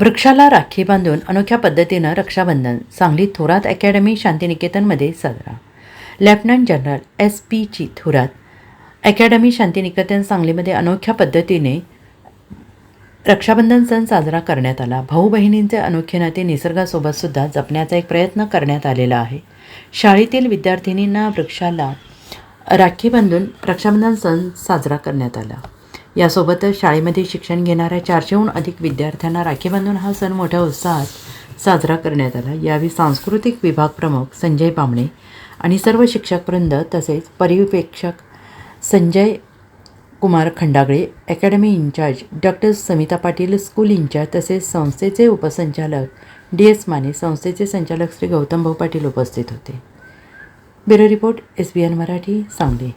वृक्षाला राखी बांधून अनोख्या पद्धतीनं रक्षाबंधन सांगली थोरात अकॅडमी शांतिनिकेतनमध्ये साजरा. लेफ्टनंट जनरल एस पी ची थोरात अकॅडमी शांतिनिकेतन सांगलीमध्ये अनोख्या पद्धतीने रक्षाबंधन सण साजरा करण्यात आला. भाऊ बहिणींचे अनोखे नाते निसर्गासोबत सुद्धा जपण्याचा एक प्रयत्न करण्यात आलेला आहे. शाळेतील विद्यार्थिनींना वृक्षाला राखी बांधून रक्षाबंधन सण साजरा करण्यात आला. यासोबतच शाळेमध्ये शिक्षण घेणाऱ्या चारशेहून अधिक विद्यार्थ्यांना राखी बांधून हा सण मोठ्या उत्साहात साजरा करण्यात आला. यावेळी सांस्कृतिक विभाग प्रमुख संजय बामणे आणि सर्व शिक्षकवृंद तसेच परिपेक्षक Sanjay Kumar Khandagale academy in charge doctor Samita Patil school in charge तसेच संस्थेचे उपसंचालक डी एस माने संस्थेचे संचालक श्री गौतम भाऊ पाटील उपस्थित होते. Bureau report S B N Marathi Sangli.